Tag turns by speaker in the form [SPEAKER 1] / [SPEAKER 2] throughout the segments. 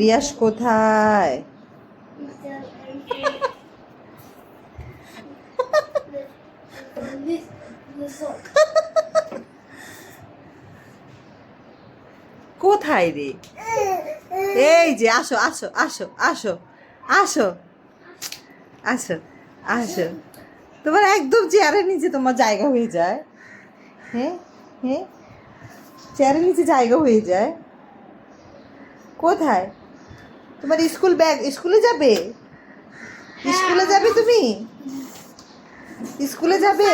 [SPEAKER 1] রিয়াস কোথায়. কোথায় রে? এই যে, আসো আসো আসো আসো আসো আসো আসো। তোমার একদম চেয়ারের নিচে তোমার জায়গা হয়ে যায়। হ্যাঁ হ্যাঁ চেয়ারের নিচে জায়গা হয়ে যায়। কোথায়? তোমার স্কুল ব্যাগ স্কুলে যাবে? স্কুলে যাবে তুমি? স্কুলে যাবে?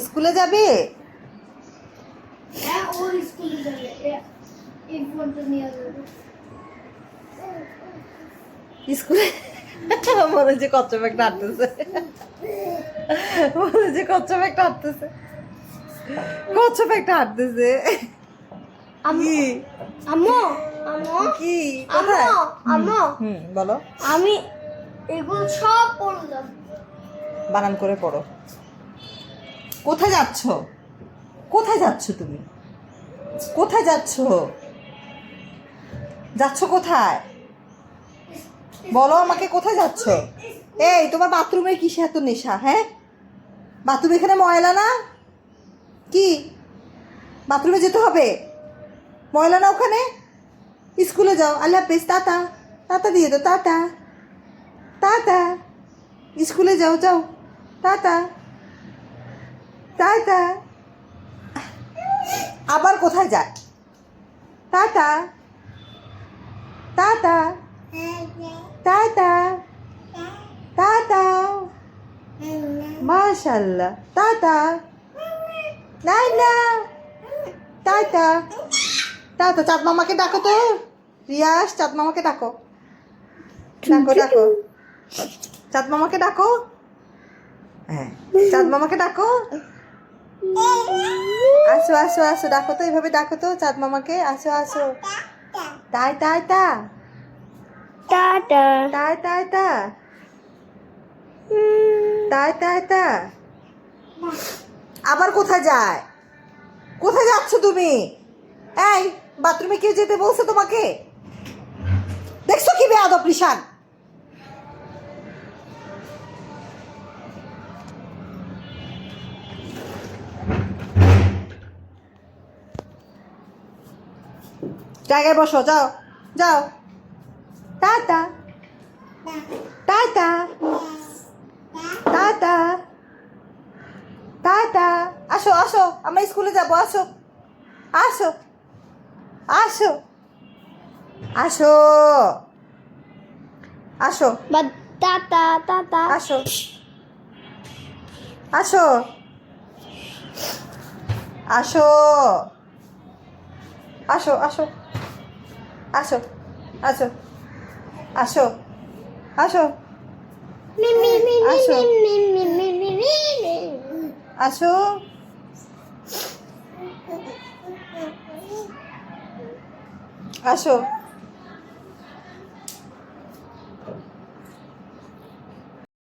[SPEAKER 1] স্কুলে যাবে?
[SPEAKER 2] স্কুলে
[SPEAKER 1] মনে হচ্ছে কচ্চপ একটা হাঁটতেছে মনে হচ্ছে কচ্চপ একটা হাঁটতেছে কচ্চপ একটা হাঁটতেছে কি?
[SPEAKER 2] আম্মু আম্মু
[SPEAKER 1] কি? কোথায়?
[SPEAKER 2] আম্মু।
[SPEAKER 1] হুম বলো।
[SPEAKER 2] আমি এগুলো সব পড়লাম
[SPEAKER 1] বানান করে পড়ো। কোথায় যাচ্ছ? কোথায় যাচ্ছ তুমি? কোথায় যাচ্ছ? যাচ্ছ কোথায়? বলো আমাকে কোথায় যাচ্ছ? এই তোমার বাথরুমে কিসে এত নেশা হ্যাঁ? বাথরুম এখানে ময়লা না? কি? বাথরুমে যেতে হবে? ময়লা না ওখানে। স্কুলে যাও। আল্লাহ হাফেজ তাতা তাতা দিয়ে দাও তাতা তাতা স্কুলে যাও যাও। তাতা তাতা আবার কোথায় যায়? তাতা তাতা তাতা তাতা মাশাল্লাহ তাতা না না তাতা টাটা টাটা চাঁদ মামাকে ডাকো তো। রিয়াস চাঁদ মামাকে ডাকো। ডাকো ডাকো। চাঁদ মামাকে ডাকো। হ্যাঁ চাঁদ মামাকে ডাকো। আসো আসো আসো ডাকো তো এইভাবে ডাকো তো চাঁদ মামাকে। আসো আসো। তাই তাই তা। তাই তাই তা। তাই তাই তা। আবার কোথায় যায়? কোথায় যাচ্ছ তুমি? এই, বাথরুমে কে যেতে বলছে তোমাকে? দেখছ কি বেয়াদব রিশান জায়গায় বসো, যাও যাও। টাটা টাটা টাটা টাটা আসো আসো, আমরা স্কুলে যাব, আসো। আসো। আসো। আসো। আসো।
[SPEAKER 2] বা টাটা টাটা
[SPEAKER 1] আসো। আসো। আসো। আসো আসো। আসো। আসো। আসো। আসো। আসো। আসো। আসো।